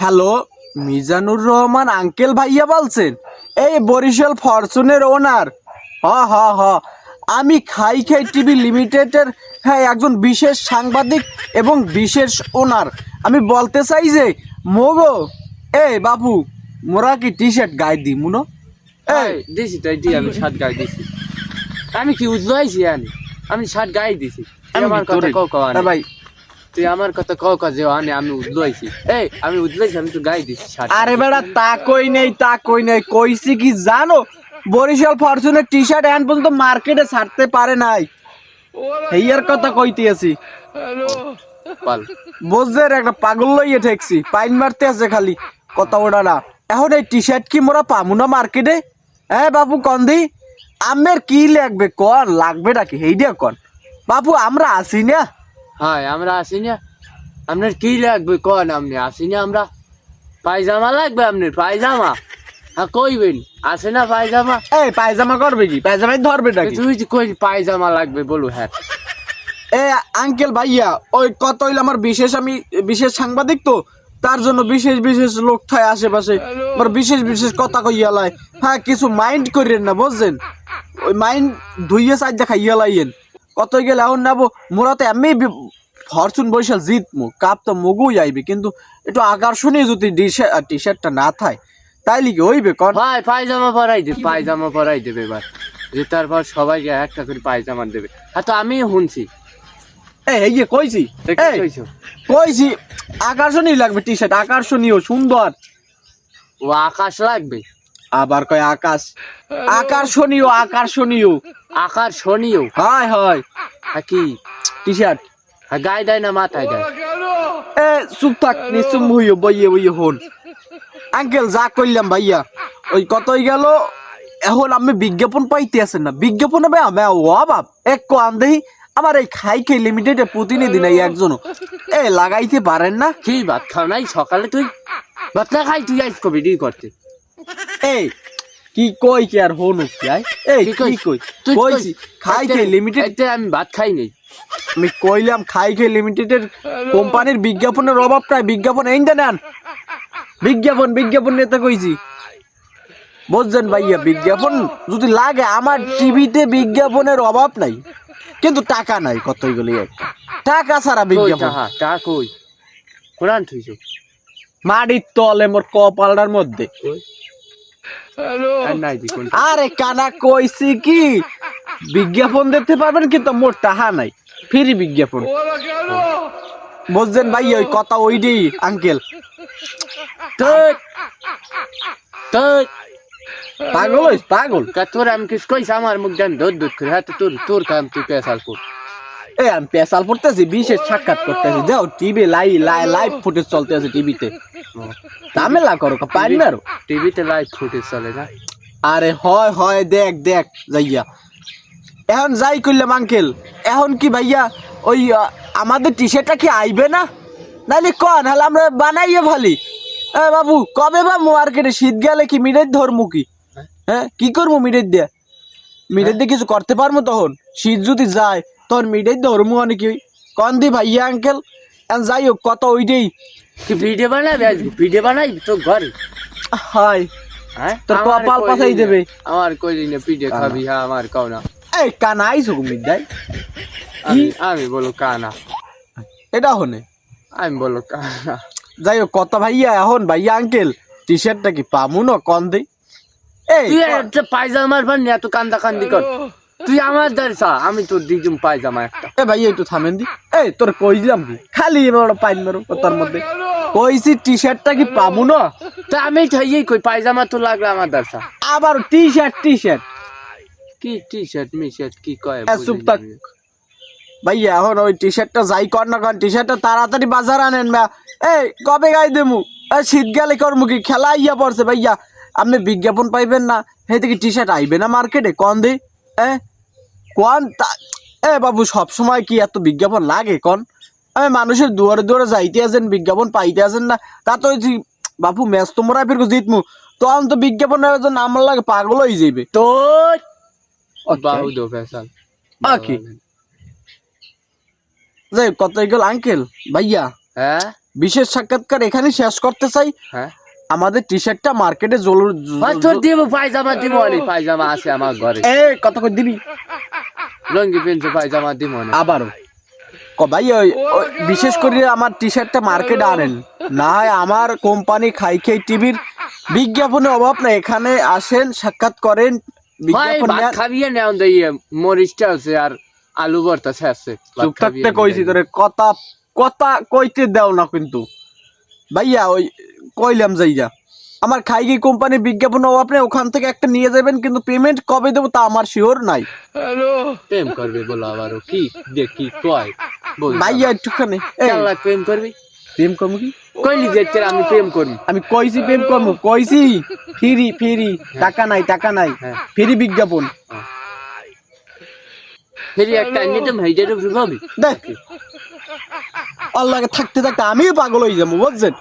Hello Mizanur Rahman uncle ভাইয়া বলছেন এই বরিশাল ফরচুনের ওনার হ হ হ। আমি খাই খাই টিভি লিমিটেডের হ্যাঁ একজন বিশেষ সাংবাদিক এবং বিশেষ ওনার আমি বলতে চাই যে মোগো এ বাবু মোরা কি টি শার্ট গায়ে দিই মুনো? এই দিছি তো এটি আমি শার্ট গায়ে দিছি। আমি কি আনি? আমি শার্ট গায়ে দিছি। আমার কথা কও কও ভাই তুই আমার কথা কও আনি আমি উজলাইছি এই আমি উজলাইছি আমি তো গায়ে দিছি আরে বেড়া তা কই নেই তা কই নেই কইছি কি জানো? বরিশাল ফরচুনের টি শার্ট এখন পর্যন্ত মার্কেটে ছাড়তে পারে নাই। এইয়ার কথা কইতে আছি। বুঝদের একটা পাগল লইয়ে ঠেকছি পাইন মারতে আছে খালি কথা ওটা না। এখন এই টি শার্ট কি মোরা পামু না মার্কেটে? হ্যাঁ বাবু কন্দি আমের কি লাগবে কন লাগবে নাকি এইটা কন। বাবু আমরা আসি না। হ্যাঁ আমরা আসি না। আপনার কি লাগবে কন আপনি? আসি না আমরা। পায়জামা লাগবে আপনার? পায়জামা? হ্যাঁ কইবেন। আসে না পায়জামা? এই পায়জামা করবে কি? পায়জামাই ধরবে নাকি? তুই কই পায়জামা লাগবে বলো হ্যাঁ। এ আঙ্কেল ভাইয়া ওই কত হইল আমার বিশেষ আমি বিশেষ সাংবাদিক তো তার জন্য বিশেষ বিশেষ লোক থায় আশেপাশে। আমার বিশেষ বিশেষ কথা কইয়া লাই হ্যাঁ কিছু মাইন্ড করেন না বুঝছেন? ওই মাইন্ড ধুইয়ে সাইড দেখা ইয়া লাইয়েন। কত গেলে এখন নেব? মোরা তো এমনি ফরচুন বৈশাল জিতমু কাপ তো মগুই আইবে কিন্তু একটু আকর্ষণীয় যদি টি শার্টটা না থায় তাইলে কি হইবে কন? ভাই পায়জামা পরাই দে পায়জামা পরাই দেবে এবার যে তারপর সবাইকে একটা করে পায়জামা দেবে। হ্যাঁ তো আমি শুনছি এই যে কইছি কইছো? কইছি আকর্ষণীয় লাগবে টি শার্ট আকর্ষণীয় সুন্দর। ও আকাশ লাগবে? আবার কয় আকাশ? আকর্ষণীয় আকর্ষণীয়। আকার শনিও হয় হয়। হ্যাঁ কি? টি শার্ট গায়ে দেয় না মাথায় দেয় এ চুপ থাক নিচুম হইও বইয়ে বইয়ে হন আঙ্কেল যা করলাম ভাইয়া ওই কতই গেল এখন আমি বিজ্ঞাপন পাইতে আছেন না বিজ্ঞাপন হবে আমি অভাব এক কো আন্দেহি আমার এই খাই খাই লিমিটেডে প্রতিনিধি নাই একজনও এ লাগাইতে পারেন না কি ভাত খাও নাই সকালে তুই ভাত না খাই তুই আইস কবি ডি করতে এই কি কই কি আর হনু কি আই এই কি কই তুই কইছি খাই খাই লিমিটেড আমি ভাত খাই নেই আমি কইলাম খাই খাই লিমিটেডের কোম্পানির বিজ্ঞাপনের অভাব নাই বিজ্ঞাপন এই নেন। বিজ্ঞাপন বিজ্ঞাপন নিতে কইছি। বুঝছেন ভাইয়া বিজ্ঞাপন যদি লাগে আমার টিভিতে বিজ্ঞাপনের অভাব নাই কিন্তু টাকা নাই কতই গলি একটা টাকা ছাড়া বিজ্ঞাপন। তা কই? কোরআন থইছো? মাটির তলে মোর কপালটার মধ্যে। আরে কানা কইছি কি? বিজ্ঞাপন দিতে পারবেন কিন্তু মোর টাহা নাই। ফ্রি বিজ্ঞাপন। বুঝছেন ভাই ওই কথা ওইডি আঙ্কেল। পাগল হইস পাগল। তোর আমি কিস কইস আমার মুখ জান করে হাতে তোর তোর কাম তুই পেশাল কর। এ আমি পেশাল পড়তেছি বিশেষ সাক্ষাৎ করতেছি। যাও TV live live live footage চলতে আছে টিভিতে ঝামেলা করো পাইন না আরও। টিভিতে লাইভ ফুটেজ চলে না। আরে হয় হয় দেখ দেখ যাইয়া। এখন যাই করলাম আঙ্কেল এখন কি ভাইয়া ওই আমাদের টি শার্টটা কি আইবে না? নাহলে কন হলে আমরা বানাইয়ে ভালি এ বাবু কবে বা মার্কেটে শীত গেলে কি মিডের ধরমু কি? হ্যাঁ। কি করব মিডের দিয়ে? মিডের দিয়ে কিছু করতে পারব তখন? শীত যদি যায় তখন মিডের ধরমু অনেক কি? কন দি ভাইয়া আঙ্কেল এখন যাই হোক কত ওইটাই। কি ভিডিও বানাবি আজ? ভিডিও বানাবি তো ঘরে? হয় হ্যাঁ? তোর কপাল পাঠাই দেবে। আমার কইলি না ভিডিও খাবি? হ্যাঁ আমার কও না। এই কানাই সুকুম মিডাই আমি- আমি বলো কানা। এটা হনে? আমি বলো কানা। যাই হোক কত ভাইয়া এখন ভাইয়া আঙ্কেল টি শার্টটা কি পামু না কন দেই এই তুই একটা পায়জামার পান এত কান্দা কান্দি কর। তুই আমার দাঁড়িয়ে আমি তোর দিজুম পায়জামা একটা। এ ভাইয়া একটু থামেন দি। এই তোর কইলাম কি? খালি এবার পাইন মারো তার মধ্যে। কইছি টি শার্টটা কি পামু না? তা আমি থাইয়েই কই পায়জামা তো লাগবে আমার দাঁড়া আবার টি শার্ট টি শার্ট কি টি শার্ট মি শার্ট কি কয় চুপ থাক। ভাইয়া এখন ওই টি শার্টটা যাই কর না কর টি শার্টটা তাড়াতাড়ি বাজার আনেন বা এই কবে গাই দেমু? এই শীত গেলে করমু কি? খেলা ইয়া পড়ছে ভাইয়া। আপনি বিজ্ঞাপন পাইবেন না হে থেকে টি শার্ট আইবে না মার্কেটে কন দে। এ কোন তা- এ বাবু সব সময় কি এত বিজ্ঞাপন লাগে কন? আমি মানুষের দুয়ারে দুয়ারে যাইতে আছেন বিজ্ঞাপন পাইতে আছেন না। তা তো বাপু ম্যাচ তোমরা ফির জিতমু। তখন তো বিজ্ঞাপন জন্য আমার লাগে পাগল হয়ে যাইবে। তো. বাহু দো ফেসাল Okay. যাই কত গেল আঙ্কেল ভাইয়া হ্যাঁ? বিশেষ সাক্ষাৎকার এখানে শেষ করতে চাই। হ্যাঁ? আমাদের টি শার্টটা মার্কেটে জল তোর দিব পায়জামা দিব পায়জামা আছে আমার ঘরে। এ কত করে দিবি? পায়জামা দিব আবারও। ক ভাই ওই ওই বিশেষ করে আমার টি শার্টটা মার্কেটে আনেন। না হয় আমার কোম্পানি খাই খাই টিভির বিজ্ঞাপনের অভাব না এখানে আসেন সাক্ষাৎ করেন ভাই বিজ্ঞাপন ভাত খাবিয়ে নেও দিয়ে মরিচটা আছে আর আলু ভর্তা আছে চুপ থাকতে কইছি তোরে কথা কথা কইতে দাও না কিন্তু। ভাইয়া ওই কইলাম যাইয়া আমার খাইগি কোম্পানির বিজ্ঞাপন নেই ওখান থেকে একটা নিয়ে যাবেন কিন্তু পেমেন্ট কবে দেবো তা আমার শিওর নাই। প্রেম করবে বলো আবারও কি দেখি কয়? ভাইয়া একটুখানি প্রেম করবি? প্রেম করব কি? কইলি দেখতে আমি প্রেম করি আমি কইছি প্রেম করব কইছি। ফিরি ফিরি। টাকা নাই টাকা নাই। হ্যাঁ। ফিরি বিজ্ঞাপন। ফেরি একটা ভাইটার উপরে পাবি দেখ। আল্লাহকে থাকতে থাকতে আমিও পাগল হয়ে যাব বুঝছেন?